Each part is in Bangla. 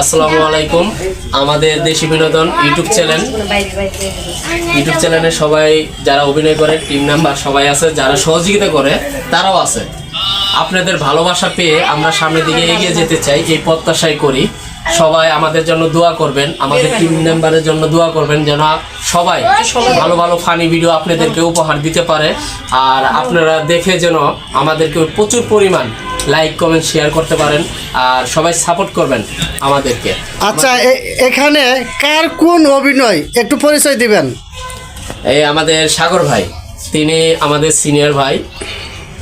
আসসালামু আলাইকুম। আমাদের দেশি বিনোদন ইউটিউব চ্যানেল। ইউটিউব চ্যানেলে সবাই যারা অভিনয় করে টিম মেম্বার সবাই আছে, যারা সহযোগিতা করে, তারাও আছে। আপনাদের ভালোবাসা পেয়ে আমরা সামনের দিকে এগিয়ে যেতে চাই, এই প্রত্যাশাই করি। সবাই আমাদের জন্য দোয়া করবেন, আমাদের টিম মেম্বারের জন্য দোয়া করবেন যেন সবাই ভালো ভালো ফানি ভিডিও আপনাদেরকে উপহার দিতে পারে। আর আপনারা দেখে যেন আমাদেরকে প্রচুর পরিমাণ লাইক কমেন্ট শেয়ার করতে পারেন আর সবাই সাপোর্ট করবেন আমাদেরকে। আচ্ছা এখানে কার কোন অভিনয়? একটু পরিচয় দিবেন। এই আমাদের সাগর ভাই তিনি আমাদের সিনিয়র ভাই।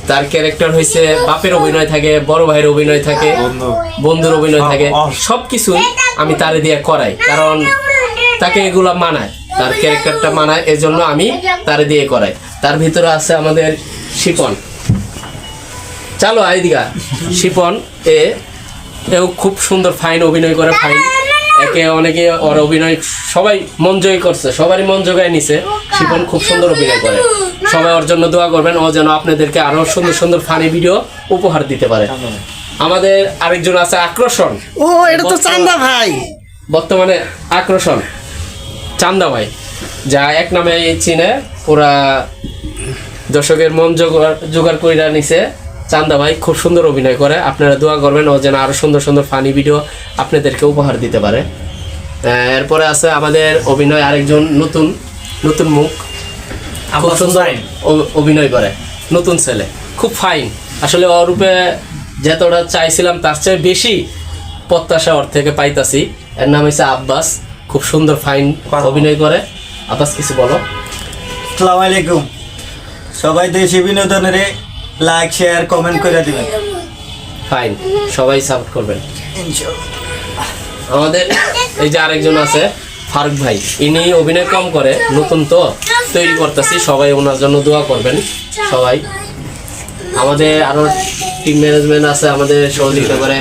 তার ক্যারেক্টার হয়েছে বাপের অভিনয় থাকে বড় ভাইয়ের অভিনয় থাকে বন্ধুর অভিনয় থাকে। সব কিছুই আমি তারে দিয়ে করাই কারণ তাকে এগুলা মানায় তার ক্যারেক্টারটা মানায় এজন্য আমি তারে দিয়ে করাই। তার ভিতরে আছে আমাদের শিপন। চালো আইদিকা শিপন এ এও খুব সুন্দর ফাইন অভিনয় করে ফাইন একে অনেকে ওর অভিনয় সবাই মন জয় করছে সবারই মন জোগায় নিছে। শিপন খুব সুন্দর অভিনয় করে। সবাই ওর জন্য দোয়া করবেন ও যেন আপনাদেরকে আরও সুন্দর সুন্দর ফানি ভিডিও উপহার দিতে পারে। আমাদের আরেকজন আছে আকর্ষণ ও এটা তো চান্দা ভাই। বর্তমানে আকর্ষণ চান্দা ভাই যা এক নামে চিনে পুরা দর্শকের মন জোগাড় জোগাড় করে নিছে। চান্দা ভাই খুব সুন্দর অভিনয় করে। আপনারা দোয়া করবেন ও যেন আরও সুন্দর সুন্দর ফানি ভিডিও আপনাদেরকে উপহার দিতে পারে। এরপরে আছে আমাদের অভিনয় আরেকজন নতুন নতুন মুখ। খুব সুন্দর অভিনয় করে নতুন ছেলে। খুব ফাইন আসলে ওর রূপে যতটা চাইছিলাম তার চেয়ে বেশি প্রত্যাশা ওর থেকে পাইতাছি। এর নাম হচ্ছে আব্বাস। খুব সুন্দর ফাইন অভিনয় করে। আব্বাস কিছু বলো? আসসালামু আলাইকুম। সবাই দেশি বিনোদনের লাইক শেয়ার কমেন্ট করে দিবেন। ফাইন সবাই সাপোর্ট করবেন। আমাদের এই যে আরেকজন আছে, ফারুক ভাই, ইনি অভিনয় কম করে, নতুন তো, তৈরি করতেছি, সবাই ওনার জন্য দোয়া করবেন, সবাই। আমাদের আরও টিম ম্যানেজমেন্ট আছে, আমাদের সহযোগিতা করে।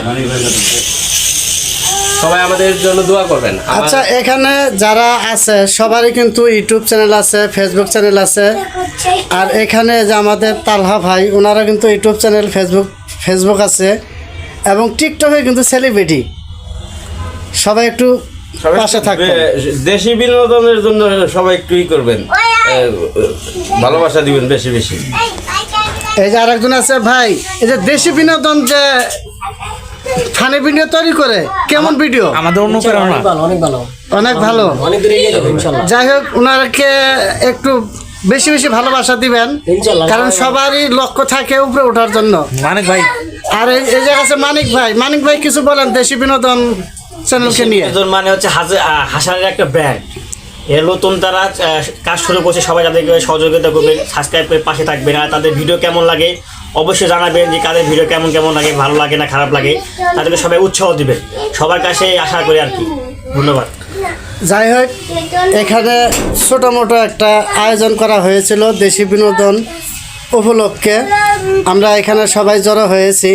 সবাই আমাদের জন্য দোয়া করবেন। আচ্ছা এখানে যারা আছে সবারই কিন্তু ইউটিউব চ্যানেল আছে ফেসবুক চ্যানেল আছে। আর এখানে যে আমাদের তালহা ভাই ওনারা কিন্তু ইউটিউব চ্যানেল ফেসবুক ফেসবুক আছে। এবং টিকটকে কিন্তু সেলিব্রিটি সবাই একটু পাশে থাকবে দেশি বিনোদনের জন্য সবাই একটু ই করবেন। ভালোবাসা দিবেন বেশি বেশি। এই যে আরেকজন আছে ভাই। এই যে দেশি বিনোদন যে ফানি ভিডিও তৈরি করে? কেমন ভিডিও? আমাদের অনুপ্রেরণা অনেক ভালো যাই হোক ওনাকে একটু বেশি বেশি ভালোবাসা দিবেন কারণ সবারই লক্ষ্য থাকে উপরে ওঠার জন্য। মানিক ভাই। আর এই জায়গা আছে মানিক ভাই। মানিক ভাই কিছু বলেন দেশি বিনোদন চ্যানেলকে নিয়ে। বিনোদন মানে হচ্ছে হাসানের একটা ব্র্যান্ড এর নতুন তারা কাজ শুরু করছে, সবাই তাদেরকে সহযোগিতা করবেন সাবস্ক্রাইব করে পাশে থাকবেন, আর তাদের ভিডিও কেমন লাগে অবশ্যই জানাবেন যে কাদের ভিডিও কেমন কেমন লাগে, ভালো লাগে না খারাপ লাগে, তাদেরকে সবাই উৎসাহ দিবেন। সবার কাছে আশা করি আর কি। ধন্যবাদ। যাই হোক, এখানে ছোটো মোটো একটা আয়োজন করা হয়েছিল দেশি বিনোদন উপলক্ষে। আমরা এখানে সবাই জড়ো হয়েছি।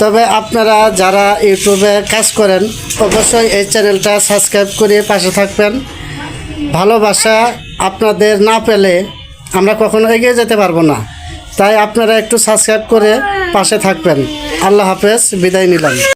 তবে আপনারা যারা ইউটিউবে কাজ করেন, অবশ্যই এই চ্যানেলটা সাবস্ক্রাইব করে পাশে থাকবেন। ভালোবাসা আপনাদের না পেলে আমরা কখনো এগিয়ে যেতে পারব না। তাই আপনারা একটু সাবস্ক্রাইব করে পাশে থাকবেন। আল্লাহ হাফেজ, বিদায় নিলাম।